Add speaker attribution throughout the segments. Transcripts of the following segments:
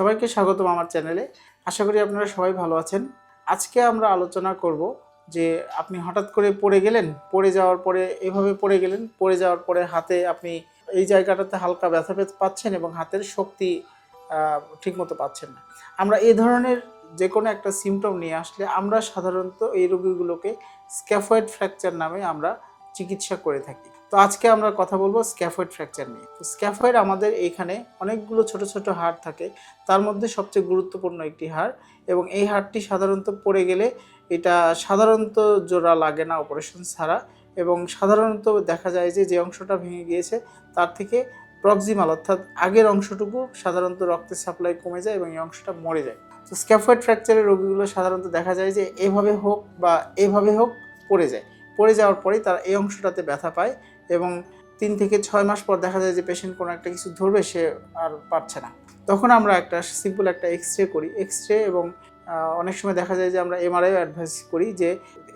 Speaker 1: সবাইকে স্বাগতম আমার চ্যানেলে। আশা করি আপনারা সবাই ভালো আছেন। আজকে আমরা আলোচনা করব যে আপনি হঠাৎ করে পড়ে গেলেন, পড়ে যাওয়ার পরে এভাবে পড়ে গেলেন, পড়ে যাওয়ার পরে হাতে আপনি এই জায়গাটাতে হালকা ব্যথা পাচ্ছেন এবং হাতের শক্তি ঠিকমতো পাচ্ছেন না। আমরা এই ধরনের যে কোনো একটা সিমটম নিয়ে আসলে আমরা সাধারণত এই রোগীগুলোকে স্ক্যাফয়েড ফ্র্যাকচার নামে আমরা চিকিৎসা করে থাকি। তো আজকে আমরা কথা বলব স্ক্যাফয়েড ফ্র্যাকচার নিয়ে। তো স্ক্যাফয়েড আমাদের এইখানে অনেকগুলো ছোট ছোট হাড় থাকে, তার মধ্যে সবচেয়ে গুরুত্বপূর্ণ একটি হাড় এবং এই হাড়টি সাধারণত পড়ে গেলে এটা সাধারণত জোড়া লাগে না অপারেশন ছাড়া এবং সাধারণত দেখা যায় যে যে অংশটা ভেঙে গিয়েছে তার থেকে প্রক্সিমাল অর্থাৎ আগের অংশটুকু সাধারণত রক্তের সাপ্লাই কমে যায় এবং এই অংশটা মরে যায়। তো স্ক্যাফয়েড ফ্র্যাকচারের রোগীগুলো সাধারণত দেখা যায় যে, এভাবে হোক বা এভাবে হোক পড়ে যায়। পড়ে যাওয়ার পরেই তারা এই অংশটাতে ব্যথা পায় এবং তিন থেকে ছয় মাস পর দেখা যায় যে পেশেন্ট কোনো একটা কিছু ধরবে, সে আর পারছে না। তখন আমরা একটা সিম্পল একটা এক্স রে করি। এক্স রে এবং অনেক সময় দেখা যায় যে আমরা এমআরআই অ্যাডভাইস করি যে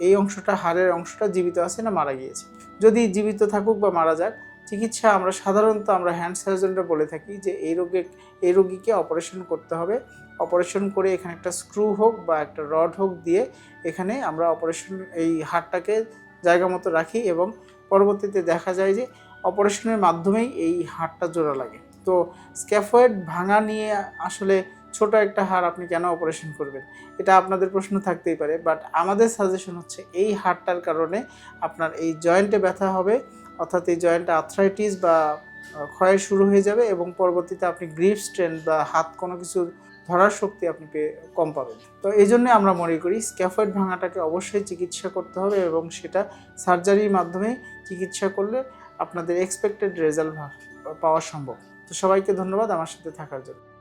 Speaker 1: এই অংশটা, হাড়ের অংশটা জীবিত আছে না মারা গিয়েছে। যদি জীবিত থাকুক বা মারা যাক, চিকিৎসা আমরা সাধারণত আমরা হ্যান্ড সার্জনরা বলে থাকি যে এই রোগে, এই রোগীকে অপারেশন করতে হবে। অপারেশন করে এখানে একটা স্ক্রু হোক বা একটা রড হোক দিয়ে এখানে আমরা অপারেশন এই হাড়টাকে জায়গা মতো রাখি এবং পরবর্তীতে দেখা যায় যে অপারেশনের মাধ্যমেই এই হাড়টা জোড়া লাগে। তো স্ক্যাফয়েড ভাঙা নিয়ে আসলে ছোট একটা হাড় আপনি কেন অপারেশন করবেন? এটা আপনাদের প্রশ্ন থাকতেই পারে বাট আমাদের সাজেশন হচ্ছে এই হাড়টার কারণে আপনার এই জয়েন্টে ব্যথা হবে, অর্থাৎ এই জয়েন্টে আর্থ্রাইটিস বা ক্ষয় শুরু হয়ে যাবে এবং পরবর্তীতে আপনি গ্রিপ স্ট্রেন বা হাত কোনো কিছু ধরার শক্তি আপনি পেয়ে কম পাবেন। তো এই জন্য আমরা মনে করি স্ক্যাফয়েড ভাঙাটাকে অবশ্যই চিকিৎসা করতে হবে এবং সেটা সার্জারির মাধ্যমে চিকিৎসা করলে আপনাদের এক্সপেক্টেড রেজাল্ট পাওয়া সম্ভব। তো সবাইকে ধন্যবাদ আমার সাথে থাকার জন্য।